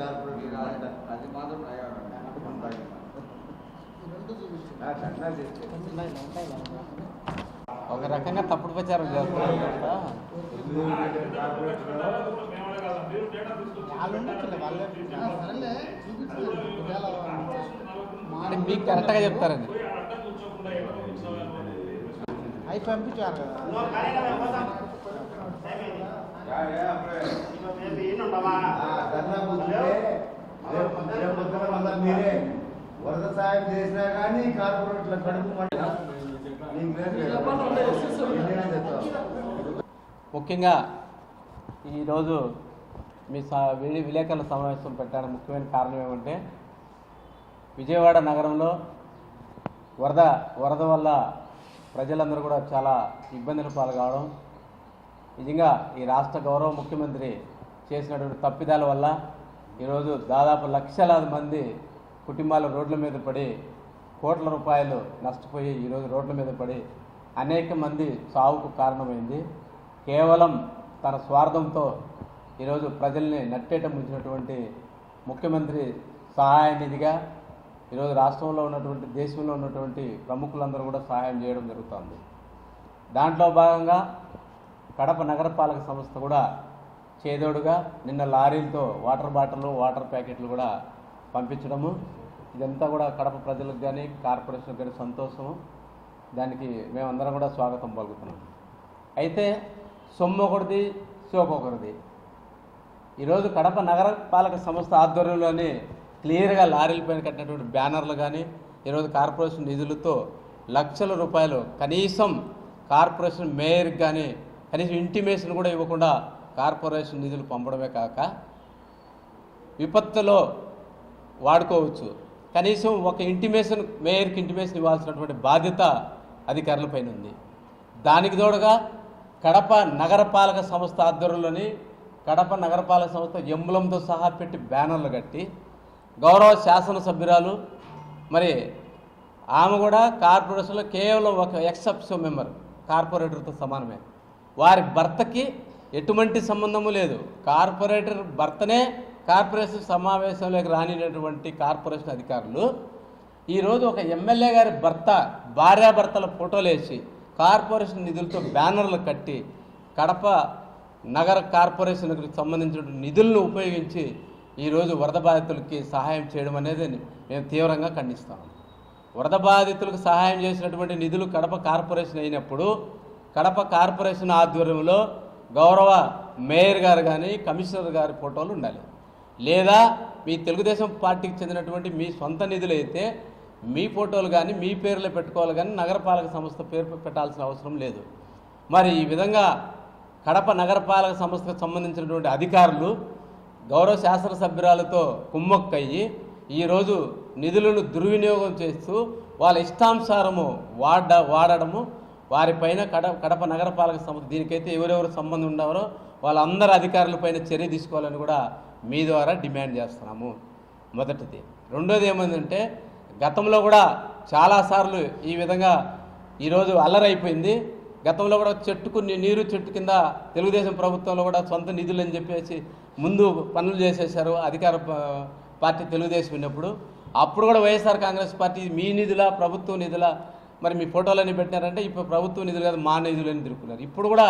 అది మాత్రం ఒక రకంగా తప్పుడు ప్రచారం చేస్తున్నారు మీకు కరెక్ట్గా చెప్తారండి అవి పంపించారు కదా. మీరే వరద సాయం చేసినా కానీ కార్పొరేట్ల కడుపు ముఖ్యంగా ఈరోజు మీ సా విలే- విలేకరుల సమావేశం పెట్టడానికి ముఖ్యమైన కారణం ఏమంటే విజయవాడ నగరంలో వరద వరద వల్ల ప్రజలందరూ కూడా చాలా ఇబ్బందులు పాల్గొవడం నిజంగా ఈ రాష్ట్ర గౌరవ ముఖ్యమంత్రి చేసినటువంటి తప్పిదాల వల్ల ఈరోజు దాదాపు లక్షలాది మంది కుటుంబాలు రోడ్ల మీద పడి కోట్ల రూపాయలు నష్టపోయి ఈరోజు రోడ్ల మీద పడి అనేక మంది సావుకు కారణమైంది. కేవలం తన స్వార్థంతో ఈరోజు ప్రజల్ని నట్టేట ముంచినటువంటి ముఖ్యమంత్రి సహాయ నిధిగా ఈరోజు రాష్ట్రంలో ఉన్నటువంటి దేశంలో ఉన్నటువంటి ప్రముఖులందరూ కూడా సహాయం చేయడం జరుగుతుంది. దాంట్లో భాగంగా కడప నగరపాలక సంస్థ కూడా చేదోడుగా నిన్న లారీలతో వాటర్ బాటిల్ వాటర్ ప్యాకెట్లు కూడా పంపించడము. ఇదంతా కూడా కడప ప్రజలకు కానీ కార్పొరేషన్కి కానీ సంతోషము. దానికి మేమందరం కూడా స్వాగతం పలుకుతున్నాం. అయితే సొమ్ము ఒకటిది సోపు ఒకటిది. ఈరోజు కడప నగరపాలక సంస్థ ఆధ్వర్యంలోనే క్లియర్గా లారీల పైన కట్టినటువంటి బ్యానర్లు కానీ ఈరోజు కార్పొరేషన్ నిధులతో లక్షల రూపాయలు కనీసం కార్పొరేషన్ మేయర్కి కానీ కనీసం ఇంటిమేషన్ కూడా ఇవ్వకుండా కార్పొరేషన్ నిధులు పంపడమే కాక విపత్తులో వాడుకోవచ్చు. కనీసం ఒక ఇంటిమేషన్ మేయర్కి ఇంటిమేషన్ ఇవ్వాల్సినటువంటి బాధ్యత అధికారులపైన ఉంది. దానికి తోడుగా కడప నగరపాలక సంస్థ ఆధ్వర్యంలోని కడప నగరపాలక సంస్థ ఎంబులంతో సహా పెట్టి బ్యానర్లు కట్టి గౌరవ శాసనసభ్యురాలు మరి ఆమె కూడా కార్పొరేషన్లో కేవలం ఒక ఎక్సెప్షన్ మెంబర్ కార్పొరేటర్తో సమానమే. వారి భర్తకి ఎటువంటి సంబంధము లేదు. కార్పొరేటర్ భర్తనే కార్పొరేషన్ సమావేశంలోకి రానినటువంటి కార్పొరేషన్ అధికారులు ఈరోజు ఒక ఎమ్మెల్యే గారి భర్త భార్యాభర్తల ఫోటోలు వేసి కార్పొరేషన్ నిధులతో బ్యానర్లు కట్టి కడప నగర కార్పొరేషన్కి సంబంధించిన నిధులను ఉపయోగించి ఈరోజు వరద బాధితులకి సహాయం చేయడం అనేది మేము తీవ్రంగా ఖండిస్తాం. వరద బాధితులకు సహాయం చేసినటువంటి నిధులు కడప కార్పొరేషన్ అయినప్పుడు కడప కార్పొరేషన్ ఆధ్వర్యంలో గౌరవ మేయర్ గారు కానీ కమిషనర్ గారి ఫోటోలు ఉండాలి. లేదా మీ తెలుగుదేశం పార్టీకి చెందినటువంటి మీ సొంత నిధులు అయితే మీ ఫోటోలు కానీ మీ పేర్లు పెట్టుకోవాలి కానీ నగరపాలక సంస్థ పేరు పెట్టాల్సిన అవసరం లేదు. మరి ఈ విధంగా కడప నగరపాలక సంస్థకు సంబంధించినటువంటి అధికారులు గౌరవ శాసనసభ్యురాలతో కుమ్మక్కయ్యి ఈరోజు నిధులను దుర్వినియోగం చేస్తూ వాళ్ళ ఇష్టానుసారము వాడ వాడడము వారిపైన కడ కడప నగరపాలక సంస్థ దీనికైతే ఎవరెవరు సంబంధం ఉండవరో వాళ్ళందరి అధికారులపైన చర్య తీసుకోవాలని కూడా మీ ద్వారా డిమాండ్ చేస్తున్నాము. మొదటిది. రెండోది ఏమైందంటే గతంలో కూడా చాలాసార్లు ఈ విధంగా ఈరోజు అల్లరైపోయింది. గతంలో కూడా చెట్టుకు నీరు చెట్టు కింద తెలుగుదేశం ప్రభుత్వంలో కూడా సొంత నిధులు అని చెప్పేసి ముందు పనులు చేసేసారు అధికార పార్టీ తెలుగుదేశం ఉన్నప్పుడు. అప్పుడు కూడా వైఎస్ఆర్ కాంగ్రెస్ పార్టీ మీ నిధుల ప్రభుత్వ నిధుల మరి మీ ఫోటోలన్నీ పెట్టినారంటే ఇప్పుడు ప్రభుత్వ నిధులు కాదు మా అని తిరుగుతున్నారు ఇప్పుడు కూడా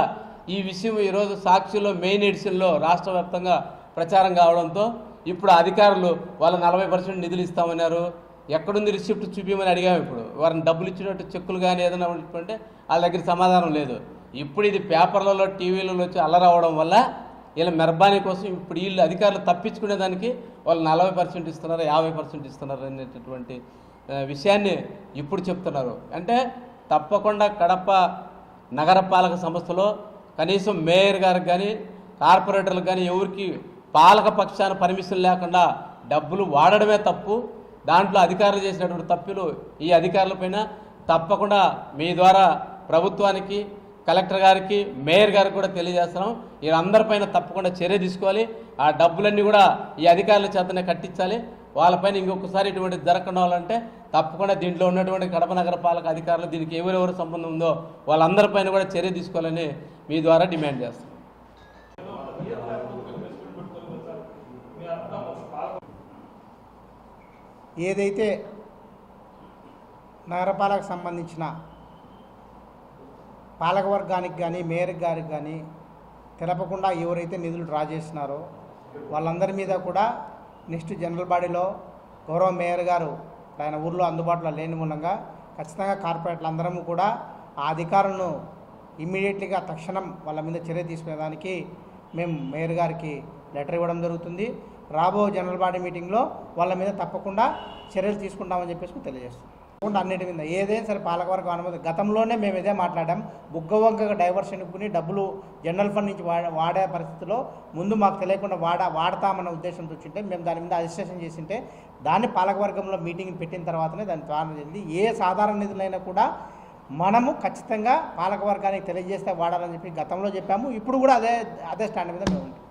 ఈ విషయం ఈరోజు సాక్షిలో మెయిన్ ఎడిషన్లో రాష్ట్ర వ్యాప్తంగా ప్రచారం కావడంతో ఇప్పుడు అధికారులు వాళ్ళ నలభై పర్సెంట్ నిధులు ఇస్తామన్నారు. ఎక్కడుంది రిసిప్ట్ చూపించమని అడిగాము ఇప్పుడు. వారిని డబ్బులు ఇచ్చినట్టు చెక్కులు కానీ ఏదైనా ఉంటే వాళ్ళ దగ్గర సమాధానం లేదు. ఇప్పుడు ఇది పేపర్లలో టీవీలలో వచ్చి అల్లరవడం వల్ల వీళ్ళ మెర్బానీ కోసం ఇప్పుడు వీళ్ళు అధికారులు తప్పించుకునే దానికి వాళ్ళు నలభై పర్సెంట్ ఇస్తున్నారు యాభై పర్సెంట్ ఇస్తున్నారు అనేటటువంటి విషయాన్ని ఇప్పుడు చెప్తున్నారు. అంటే తప్పకుండా కడప నగరపాలక సంస్థలో కనీసం మేయర్ గారికి కానీ కార్పొరేటర్లకు కానీ ఎవరికి పాలక పక్షాన పర్మిషన్ లేకుండా డబ్బులు వాడడమే తప్పు. దాంట్లో అధికారులు చేసినటువంటి తప్పులు ఈ అధికారులపైన తప్పకుండా మీ ద్వారా ప్రభుత్వానికి కలెక్టర్ గారికి మేయర్ గారికి కూడా తెలియజేస్తున్నాం. వీళ్ళందరిపైన తప్పకుండా చర్య తీసుకోవాలి. ఆ డబ్బులన్నీ కూడా ఈ అధికారుల చేతనే కట్టించాలి. వాళ్ళపైన ఇంకొకసారి ఇటువంటి జరగకుండా వాళ్ళంటే తప్పకుండా దీంట్లో ఉన్నటువంటి కడప నగరపాలక అధికారులు దీనికి ఎవరెవరు సంబంధం ఉందో వాళ్ళందరిపైన కూడా చర్య తీసుకోవాలని మీ ద్వారా డిమాండ్ చేస్తాం. ఏదైతే నగరపాలకు సంబంధించిన పాలకవర్గానికి కానీ మేయర్ గారికి కానీ తెలపకుండా ఎవరైతే నిధులు డ్రా చేసినారో వాళ్ళందరి మీద కూడా నెక్స్ట్ జనరల్ బాడీలో గౌరవ మేయర్ గారు ఆయన ఊర్లో అందుబాటులో లేని మూలంగా ఖచ్చితంగా కార్పొరేట్లు అందరము కూడా ఆ అధికారులను ఇమ్మీడియట్లీగా తక్షణం వాళ్ళ మీద చర్య తీసుకునేదానికి మేము మేయర్ గారికి లెటర్ ఇవ్వడం జరుగుతుంది. రాబో జనరల్ బాడీ మీటింగ్లో వాళ్ళ మీద తప్పకుండా చర్యలు తీసుకుంటామని చెప్పేసి తెలియజేస్తుంది అన్నిటి మీద. ఏదైనా సరే పాలకవర్గం అనుమతి. గతంలోనే మేము ఇదే మాట్లాడాం. బుగ్గవంక డైవర్షన్ ఇప్పుకుని డబ్బులు జనరల్ ఫండ్ నుంచి వాడే వాడే పరిస్థితిలో ముందు మాకు తెలియకుండా వాడ వాడతామన్న ఉద్దేశంతో వచ్చింటే మేము దాని మీద అజిస్ట్రేషన్ చేసింటే దాన్ని పాలకవర్గంలో మీటింగ్ పెట్టిన తర్వాతనే దాని ద్వారా జరిగింది. ఏ సాధారణ నిధులైనా కూడా మనము ఖచ్చితంగా పాలకవర్గానికి తెలియజేస్తే వాడాలని చెప్పి గతంలో చెప్పాము. ఇప్పుడు కూడా అదే అదే స్టాండ్ మీద మేము ఉంటాం.